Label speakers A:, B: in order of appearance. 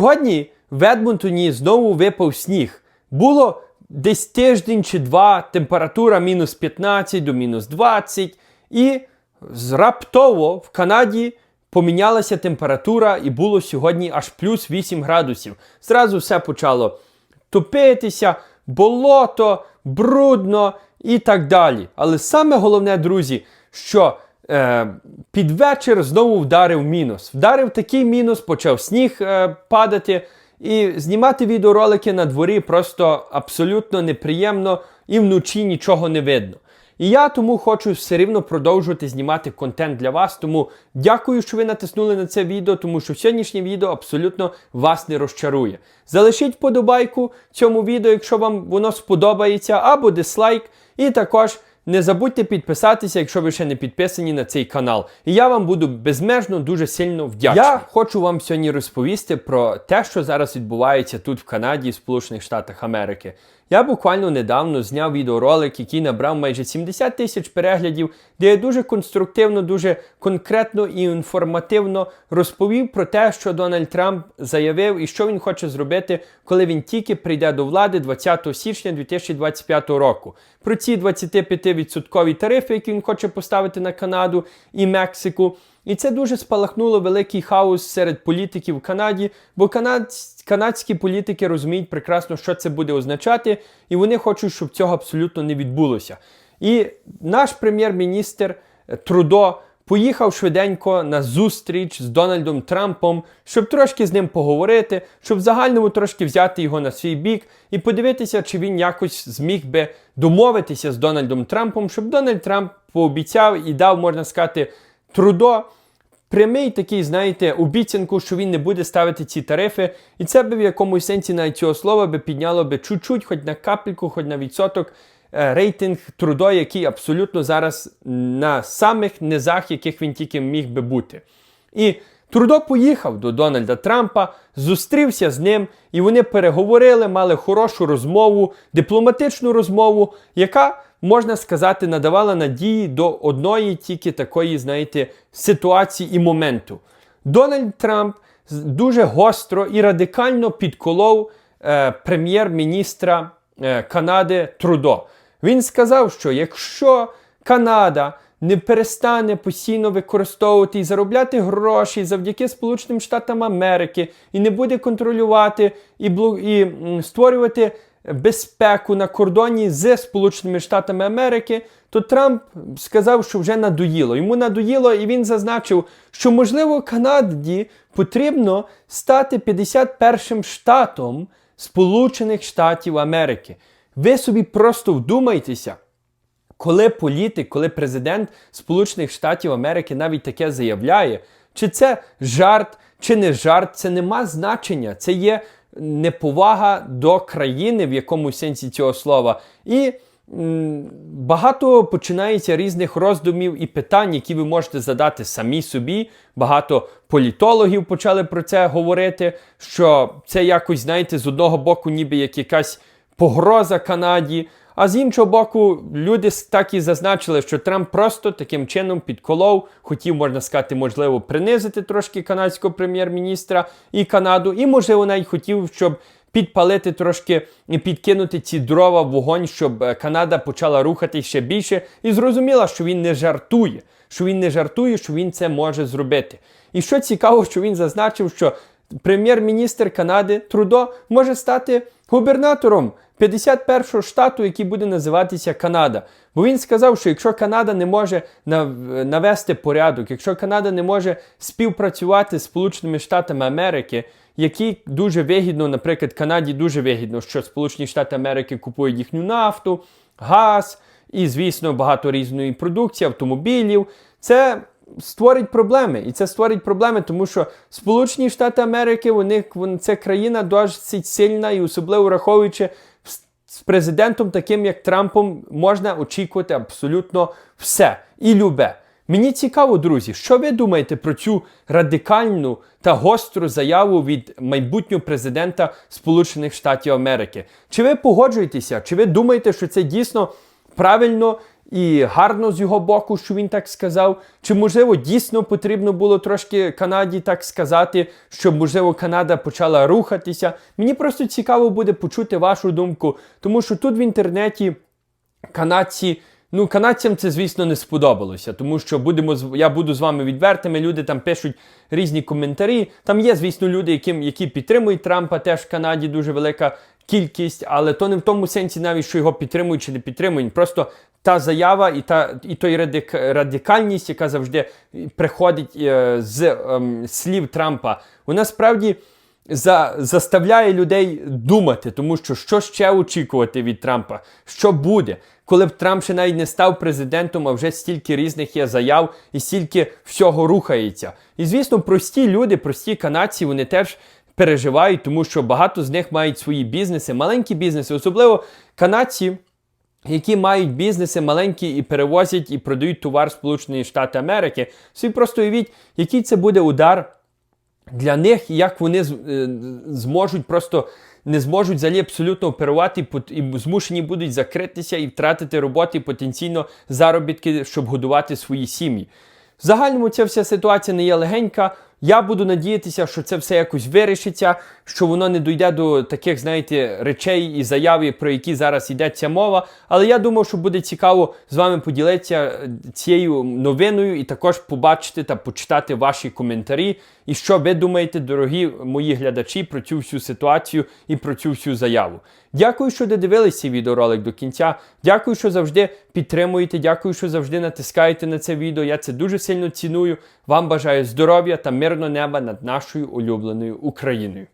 A: Сьогодні в Едмонтоні знову випав сніг. Було десь тиждень чи два, температура мінус 15 до мінус 20, і раптово в Канаді помінялася температура, і було сьогодні аж плюс 8 градусів. Зразу все почало топитися, болото, брудно і так далі. Але саме головне, друзі, що під вечір знову вдарив мінус. Вдарив такий мінус, почав сніг е, падати. І знімати відеоролики на дворі просто абсолютно неприємно і вночі нічого не видно. І я тому хочу все рівно продовжувати знімати контент для вас. Тому дякую, що ви натиснули на це відео, тому що сьогоднішнє відео абсолютно вас не розчарує. Залишіть вподобайку цьому відео, якщо вам воно сподобається, або дизлайк. І також не забудьте підписатися, якщо ви ще не підписані на цей канал. І я вам буду безмежно дуже сильно вдячний. Я хочу вам сьогодні розповісти про те, що зараз відбувається тут в Канаді і Сполучених Штатах Америки. Я буквально недавно зняв відеоролик, який набрав майже 70 тисяч переглядів, де я дуже конструктивно, дуже конкретно і інформативно розповів про те, що Дональд Трамп заявив і що він хоче зробити, коли він тільки прийде до влади 20 січня 2025 року. Про ці 25% тарифи, які він хоче поставити на Канаду і Мексику. І це дуже спалахнуло великий хаос серед політиків в Канаді, бо канадсь, канадські політики розуміють прекрасно, що це буде означати, і вони хочуть, щоб цього абсолютно не відбулося. І наш прем'єр-міністр е, Трудо поїхав швиденько на зустріч з Дональдом Трампом, щоб трошки з ним поговорити, щоб в загальному трошки взяти його на свій бік і подивитися, чи він якось зміг би домовитися з Дональдом Трампом, щоб Дональд Трамп пообіцяв і дав, можна сказати, Трудо прямий такий, знаєте, обіцянку, що він не буде ставити ці тарифи, і це би в якомусь сенсі навіть цього слова би підняло би чуть-чуть, хоч на капельку, хоч на відсоток рейтинг Трудо, який абсолютно зараз на самих низах, яких він тільки міг би бути. І Трудо поїхав до Дональда Трампа, зустрівся з ним, і вони переговорили, мали хорошу розмову, дипломатичну розмову, яка, можна сказати, надавала надії до одної тільки такої, знаєте, ситуації і моменту. Дональд Трамп дуже гостро і радикально підколов е, прем'єр-міністра е, Канади Трудо. Він сказав, що якщо Канада не перестане постійно використовувати і заробляти гроші завдяки Сполученим Штатам Америки і не буде контролювати і, блу- і створювати безпеку на кордоні з Сполученими Штатами Америки, то Трамп сказав, що вже надоїло. Йому надоїло, і він зазначив, що можливо Канаді потрібно стати 51-м штатом Сполучених Штатів Америки. Ви собі просто вдумайтеся. Коли політик, коли президент Сполучених Штатів Америки навіть таке заявляє, чи це жарт, чи не жарт, це нема значення. Це є неповага до країни в якомусь сенсі цього слова. І багато починається різних роздумів і питань, які ви можете задати самі собі. Багато політологів почали про це говорити, що це якось, знаєте, з одного боку, ніби як якась погроза Канаді. А з іншого боку, люди так і зазначили, що Трамп просто таким чином підколов, хотів, можна сказати, можливо, принизити трошки канадського прем'єр-міністра і Канаду, і, можливо, навіть хотів, щоб підпалити трошки підкинути ці дрова в вогонь, щоб е, Канада почала рухатись ще більше, і зрозуміла, що він не жартує, що він не жартує, що він це може зробити. І що цікаво, що він зазначив, що прем'єр-міністр Канади Трудо може стати губернатором 51-го штату, який буде називатися Канада. Бо він сказав, що якщо Канада не може навести порядок, якщо Канада не може співпрацювати з Сполученими Штатами Америки, які дуже вигідно, наприклад, Канаді дуже вигідно, що Сполучені Штати Америки купують їхню нафту, газ і, звісно, багато різної продукції, автомобілів. Це створить проблеми. І це створить проблеми, тому що Сполучені Штати Америки, вони, вони це країна досить сильна і особливо враховуючи з президентом, таким як Трампом, можна очікувати абсолютно все і любе. Мені цікаво, друзі, що ви думаєте про цю радикальну та гостру заяву від майбутнього президента Сполучених Штатів Америки? Чи ви погоджуєтеся? Чи ви думаєте, що це дійсно правильно і гарно з його боку, що він так сказав. Чи можливо дійсно потрібно було трошки Канаді так сказати, щоб можливо Канада почала рухатися? Мені просто цікаво буде почути вашу думку, тому що тут в інтернеті канадці. Ну, канадцям це, звісно, не сподобалося, тому що будемо я буду з вами відвертими. Люди там пишуть різні коментарі. Там є, звісно, люди, які, які підтримують Трампа, теж в Канаді дуже велика кількість, але то не в тому сенсі, навіть що його підтримують чи не підтримують. Просто та заява і та і той радик, радикальність, яка завжди приходить е, з ем, слів Трампа, вона справді за, заставляє людей думати, тому що що ще очікувати від Трампа? Що буде? Коли б Трамп ще навіть не став президентом, а вже стільки різних є заяв і стільки всього рухається. І звісно, прості люди, прості канадці, вони теж переживають, тому що багато з них мають свої бізнеси, маленькі бізнеси, особливо канадці які мають бізнеси маленькі і перевозять і продають товар Сполучені Штати Америки. Собі просто уявіть, який це буде удар для них, і як вони е, зможуть просто не зможуть взагалі абсолютно оперувати і змушені будуть закритися і втратити роботи, потенційно заробітки, щоб годувати свої сім'ї. В загальному ця вся ситуація не є легенька. Я буду надіятися, що це все якось вирішиться, що воно не дійде до таких, знаєте, речей і заяв, про які зараз йдеться мова. Але я думав, що буде цікаво з вами поділитися е, цією новиною і також побачити та почитати ваші коментарі. І що ви думаєте, дорогі мої глядачі, про цю всю ситуацію і про цю всю заяву. Дякую, що додивилися цей відеоролик до кінця. Дякую, що завжди підтримуєте. Дякую, що завжди натискаєте на це відео. Я це дуже сильно ціную. Вам бажаю здоров'я та мирного неба над нашою улюбленою Україною.